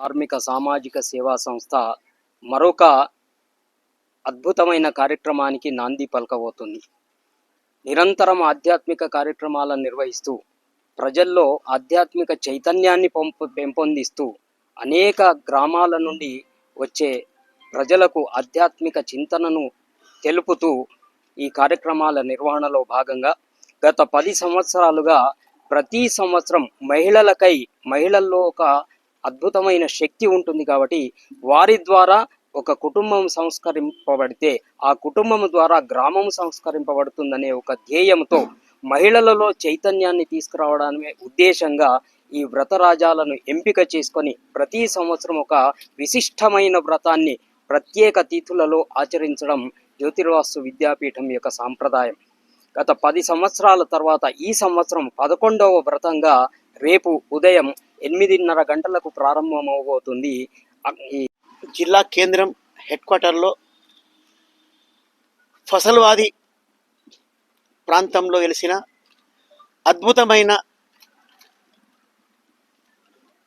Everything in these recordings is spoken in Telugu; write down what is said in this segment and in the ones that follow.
ధార్మిక సామాజిక సేవా సంస్థ మరొక అద్భుతమైన కార్యక్రమానికి నాంది పలకబోతుంది. నిరంతరం ఆధ్యాత్మిక కార్యక్రమాలను నిర్వహిస్తూ ప్రజల్లో ఆధ్యాత్మిక చైతన్యాన్ని పంపు పెంపొందిస్తూ అనేక గ్రామాల నుండి వచ్చే ప్రజలకు ఆధ్యాత్మిక చింతనను తెలుపుతూ ఈ కార్యక్రమాల నిర్వహణలో భాగంగా గత పది సంవత్సరాలుగా ప్రతి సంవత్సరం మహిళలకై మహిళల్లో ఒక అద్భుతమైన శక్తి ఉంటుంది కాబట్టి వారి ద్వారా ఒక కుటుంబం సంస్కరింపబడితే ఆ కుటుంబం ద్వారా గ్రామం సంస్కరింపబడుతుందనే ఒక ధ్యేయంతో మహిళలలో చైతన్యాన్ని తీసుకురావడమే ఉద్దేశంగా ఈ వ్రతరాజాలను ఎంపిక చేసుకొని ప్రతి సంవత్సరం ఒక విశిష్టమైన వ్రతాన్ని ప్రత్యేక తిథులలో ఆచరించడం జ్యోతిర్వాస్తు విద్యాపీఠం యొక్క సాంప్రదాయం. గత పది సంవత్సరాల తర్వాత ఈ సంవత్సరం పదకొండవ వ్రతంగా రేపు ఉదయం ఎనిమిదిన్నర గంటలకు ప్రారంభమవబోతుంది. ఈ జిల్లా కేంద్రం హెడ్ క్వార్టర్లో ఫసల్వాది ప్రాంతంలో వెలిసిన అద్భుతమైన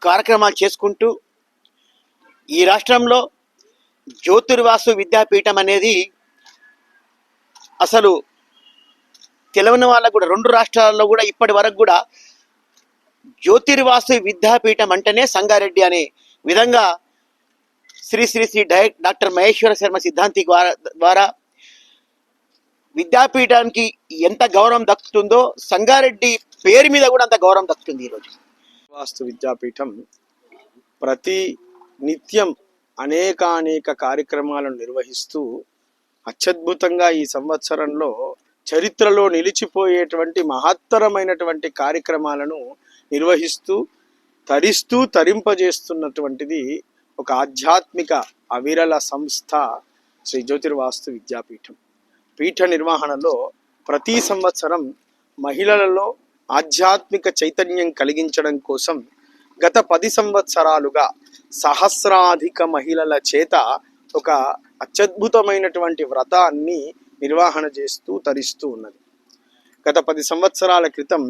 కార్యక్రమాలు చేసుకుంటూ ఈ రాష్ట్రంలో జ్యోతిర్వాసు విద్యాపీఠం అనేది అసలు తెలియని వాళ్ళకు కూడా రెండు రాష్ట్రాల్లో కూడా ఇప్పటి వరకు కూడా జ్యోతిర్వాసు విద్యాపీఠం అంటేనే సంగారెడ్డి అనే విధంగా శ్రీ శ్రీ శ్రీ డై డాక్టర్ మహేశ్వర శర్మ సిద్ధాంతి ద్వారా ద్వారా విద్యాపీఠానికి ఎంత గౌరవం దక్కుతుందో సంగారెడ్డి పేరు మీద కూడా అంత గౌరవం దక్కుతుంది ఈరోజు. వాస్తు విద్యాపీఠం ప్రతి నిత్యం అనేకానేక కార్యక్రమాలను నిర్వహిస్తూ అత్యద్భుతంగా ఈ సంవత్సరంలో చరిత్రలో నిలిచిపోయేటువంటి మహత్తరమైనటువంటి కార్యక్రమాలను నిర్వహిస్తూ తరిస్తూ తరింపజేస్తున్నటువంటిది ఒక ఆధ్యాత్మిక అవిరల సంస్థ శ్రీ జ్యోతిర్వాస్తు విద్యాపీఠం. పీఠ నిర్వహణలో ప్రతి సంవత్సరం మహిళలలో ఆధ్యాత్మిక చైతన్యం కలిగించడం కోసం గత పది సంవత్సరాలుగా సహస్రాధిక మహిళల చేత ఒక అత్యద్భుతమైనటువంటి వ్రతాన్ని నిర్వహణ చేస్తూ తరిస్తూ ఉన్నది. గత పది సంవత్సరాల క్రితం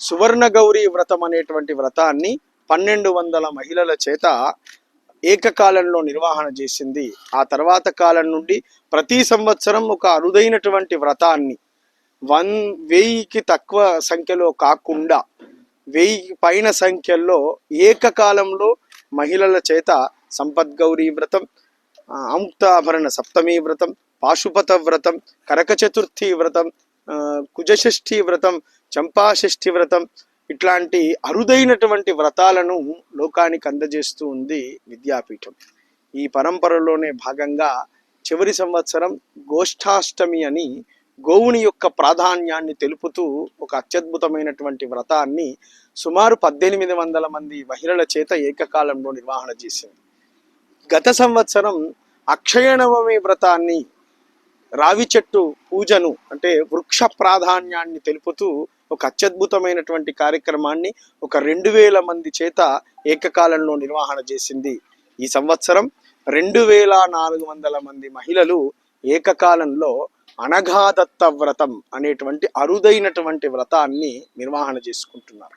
సువర్ణ గౌరీ వ్రతం అనేటువంటి వ్రతాన్ని పన్నెండు వందల మహిళల చేత ఏకకాలంలో నిర్వహణ చేసింది. ఆ తర్వాత కాలం నుండి ప్రతి సంవత్సరం ఒక అరుదైనటువంటి వ్రతాన్ని వన్ వెయ్యికి తక్కువ సంఖ్యలో కాకుండా వెయ్యి పైన సంఖ్యల్లో ఏకకాలంలో మహిళల చేత సంపద్గౌరీ వ్రతం ఆ, అముక్తాభరణ సప్తమి వ్రతం పాశుపత వ్రతం కరక చతుర్థి వ్రతం కుజషష్ఠి వ్రతం చంపాషష్ఠి వ్రతం ఇట్లాంటి అరుదైనటువంటి వ్రతాలను లోకానికి అందజేస్తూ ఉంది విద్యాపీఠం. ఈ పరంపరలోనే భాగంగా చివరి సంవత్సరం గోష్ఠాష్టమి అని గోవుని యొక్క ప్రాధాన్యాన్ని తెలుపుతూ ఒక అత్యద్భుతమైనటువంటి వ్రతాన్ని సుమారు పద్దెనిమిది వందల మంది మహిళల చేత ఏకకాలంలో నిర్వహణ చేసింది. గత సంవత్సరం అక్షయ నవమి వ్రతాన్ని రావి చెట్టు పూజను అంటే వృక్ష ప్రాధాన్యాన్ని తెలుపుతూ ఒక అత్యద్భుతమైనటువంటి కార్యక్రమాన్ని ఒక రెండు వేల మంది చేత ఏకకాలంలో నిర్వహణ చేసింది. ఈ సంవత్సరం రెండు వేల నాలుగు వందల మంది మహిళలు ఏకకాలంలో అనఘాదత్త వ్రతం అనేటువంటి అరుదైనటువంటి వ్రతాన్ని నిర్వహణ చేసుకుంటున్నారు.